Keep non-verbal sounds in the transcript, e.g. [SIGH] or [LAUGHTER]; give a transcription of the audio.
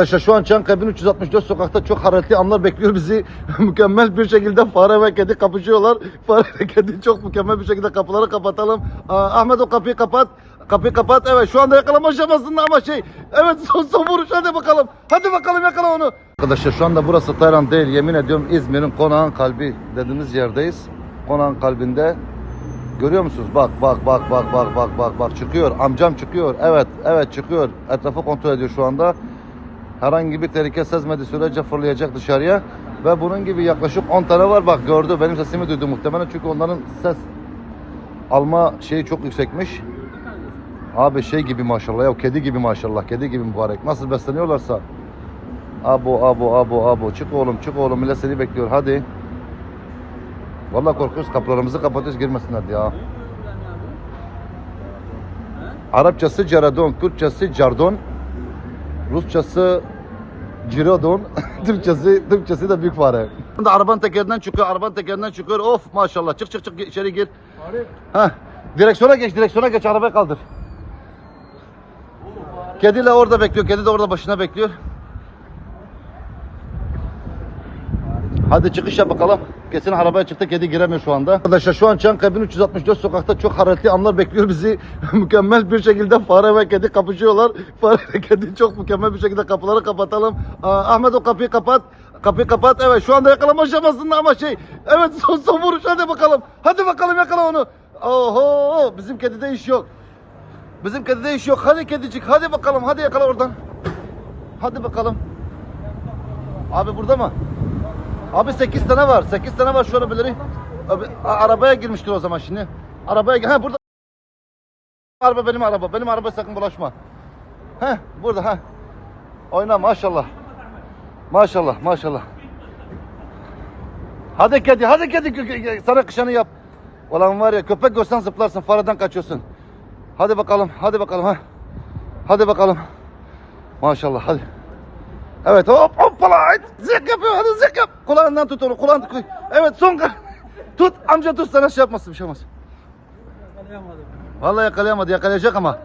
Arkadaşlar şu an Çankaya 1364 sokakta çok hararetli anlar bekliyor bizi. [LAUGHS] mükemmel bir şekilde fare ve kedi kapışıyorlar. [LAUGHS] Fare ve kedi çok mükemmel bir şekilde kapıları kapatalım. Aa, Ahmet o kapıyı kapat. Kapıyı kapat. Evet şu anda yakalama aşamasında ama şey. Evet [LAUGHS] son son vuruş hadi bakalım. Hadi bakalım yakala onu. Arkadaşlar şu anda burası Tayland değil. Yemin ediyorum İzmir'in konağın kalbi dediğimiz yerdeyiz. Konağın kalbinde. Görüyor musunuz? Bak bak bak bak bak bak bak bak çıkıyor. Amcam çıkıyor. Evet evet çıkıyor. Etrafı kontrol ediyor şu anda. Herhangi bir tehlike sezmediği sürece fırlayacak dışarıya. Ve bunun gibi yaklaşık 10 tane var. Bak gördü. Benim sesimi duydu muhtemelen. Çünkü onların ses alma şeyi çok yüksekmiş. Abi şey gibi maşallah ya kedi gibi maşallah. Kedi gibi mübarek. Nasıl besleniyorlarsa. Abo abo abo abo. Çık oğlum çık oğlum. Millet seni bekliyor. Hadi. Vallahi korkuyoruz. Kapılarımızı kapatıyoruz girmesinler ya. Arapçası ceradon, Kürtçesi cardon, Rusçası cirodon, [LAUGHS] Türkçesi, Türkçesi de büyük fare. Şimdi arabanın tekerinden çıkıyor, arabanın tekerinden çıkıyor. Of maşallah. Çık çık çık içeri gir. Heh. Direksiyona geç, direksiyona geç, arabayı kaldır. Kediyle orada bekliyor, kedi de orada başına bekliyor. Hadi çıkış yap bakalım. Kesin arabaya çıktı kedi giremiyor şu anda. Arkadaşlar şu an Çankaya 1364 sokakta çok hararetli anlar bekliyor bizi. [LAUGHS] mükemmel bir şekilde fare ve kedi kapışıyorlar. [LAUGHS] Fare ve kedi çok mükemmel bir şekilde kapıları kapatalım. Aa, Ahmet o kapıyı kapat. Kapıyı kapat. Evet şu anda yakalama aşamasında ama şey. Evet son son vuruş hadi bakalım. Hadi bakalım yakala onu. Oho bizim kedide iş yok. Bizim kedide iş yok. Hadi kedicik hadi bakalım hadi yakala oradan. Hadi bakalım. Abi burada mı? Abi 8 tane var. 8 tane var şu arabaları. Abi, arabaya girmiştir o zaman şimdi. Arabaya Ha burada. Araba benim araba. Benim araba sakın bulaşma. He burada ha. Oyna maşallah. Maşallah maşallah. Hadi kedi hadi kedi sana kışanı yap. Ulan var ya köpek görsen zıplarsın fareden kaçıyorsun. Hadi bakalım hadi bakalım ha. Hadi bakalım. Maşallah hadi. Evet hop hoppala. Zık yapıyor hadi zık yap. Kulağından tut onu kulağından tut. Evet son. [LAUGHS] Tut amca tut sana şey yapmasın bir şey olmaz. Vallahi yakalayamadı yakalayacak ama.